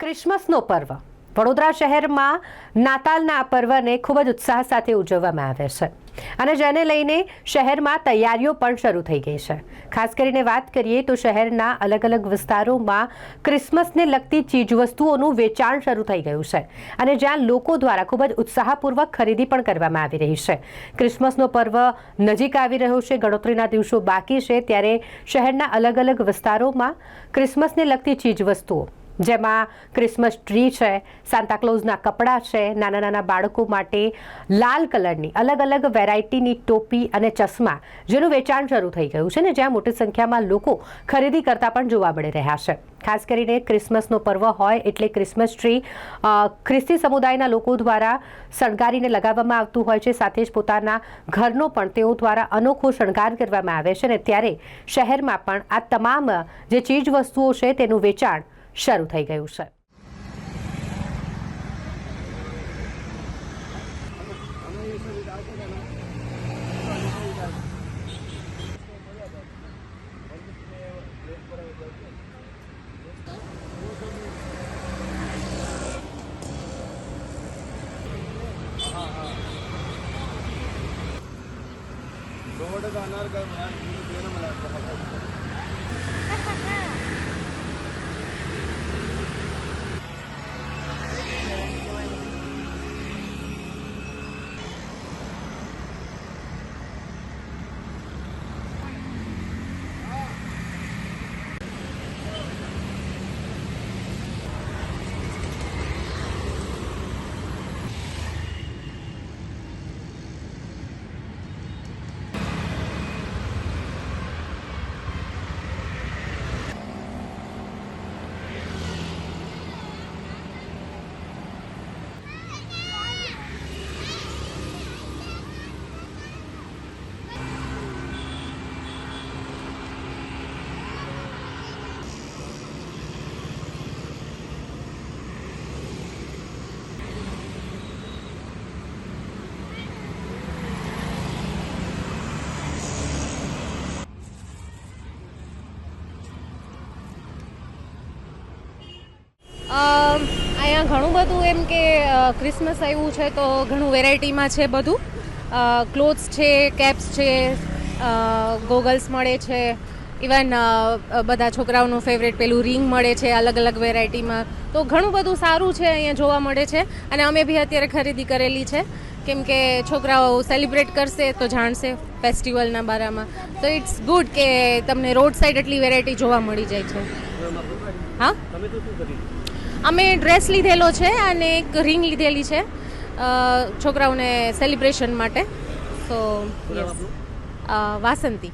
ક્રિસમસનો પર્વ. વડોદરા શહેરમાં નાતાલના આ પર્વને ખૂબ જ ઉત્સાહ સાથે ઉજવવામાં આવે છે. અને જેને લઈને શહેરમાં તૈયારીઓ પણ શરૂ થઈ ગઈ છે. ખાસ કરીને વાત કરીએ તો શહેરના અલગ અલગ વિસ્તારોમાં ક્રિસમસને લગતી ચીજવસ્તુઓનું વેચાણ શરૂ થઈ ગયું છે. અને જ્યાં લોકો દ્વારા ખૂબ જ ઉત્સાહપૂર્વક ખરીદી પણ કરવામાં આવી રહી છે. ક્રિસમસનો પર્વ નજીક આવી રહ્યો છે, ગણતરીના દિવસો બાકી છે, ત્યારે શહેરના અલગ અલગ વિસ્તારોમાં ક્રિસમસને લગતી ચીજવસ્તુઓ જેમાં ક્રિસમસ ટ્રી છે સાન્તાક્લોઝના કપડાં છે, નાના નાના બાળકો માટે લાલ કલરની અલગ અલગ વેરાયટીની ટોપી અને ચશ્મા જેનું વેચાણ શરૂ થઈ ગયું છે ને જ્યાં મોટી સંખ્યામાં લોકો ખરીદી કરતા પણ જોવા મળી રહ્યા છે. ખાસ કરીને ક્રિસમસનો પર્વ હોય એટલે ક્રિસમસ ટ્રી ખ્રિસ્તી સમુદાયના લોકો દ્વારા શણગારીને લગાવવામાં આવતું હોય છે. સાથે જ પોતાના ઘરનો પણ તેઓ દ્વારા અનોખો શણગાર કરવામાં આવે છે ને ત્યારે શહેરમાં પણ આ તમામ જે ચીજ વસ્તુઓ છે તેનું વેચાણ શરૂ થઈ ગયું છે ದೊಡ್ಡದು ಅನಾರ್ಗ ಬೇರೆ ಮಳೆ અહીંયા ઘણું બધું એમ કે ક્રિસમસ આવ્યું છે તો ઘણું વેરાયટીમાં છે બધું. ક્લોથ્સ છે કેપ્સ છે ગોગલ્સ મળે છે. ઇવન બધા છોકરાઓનું ફેવરેટ પેલું રિંગ મળે છે અલગ અલગ વેરાયટીમાં તો ઘણું બધું સારું છે અહીંયા જોવા મળે છે. અને અમે બી અત્યારે ખરીદી કરેલી છે. કેમ કે છોકરાઓ સેલિબ્રેટ કરશે તો જાણશે ફેસ્ટિવલના બારામાં. તો ઇટ્સ ગુડ કે તમને રોડ સાઈડ એટલી વેરાયટી જોવા મળી જાય છે. હા? અમે ડ્રેસ લીધેલો છે અને એક રિંગ લીધેલી છે છોકરાઓને સેલિબ્રેશન માટે. સો વાસંતી.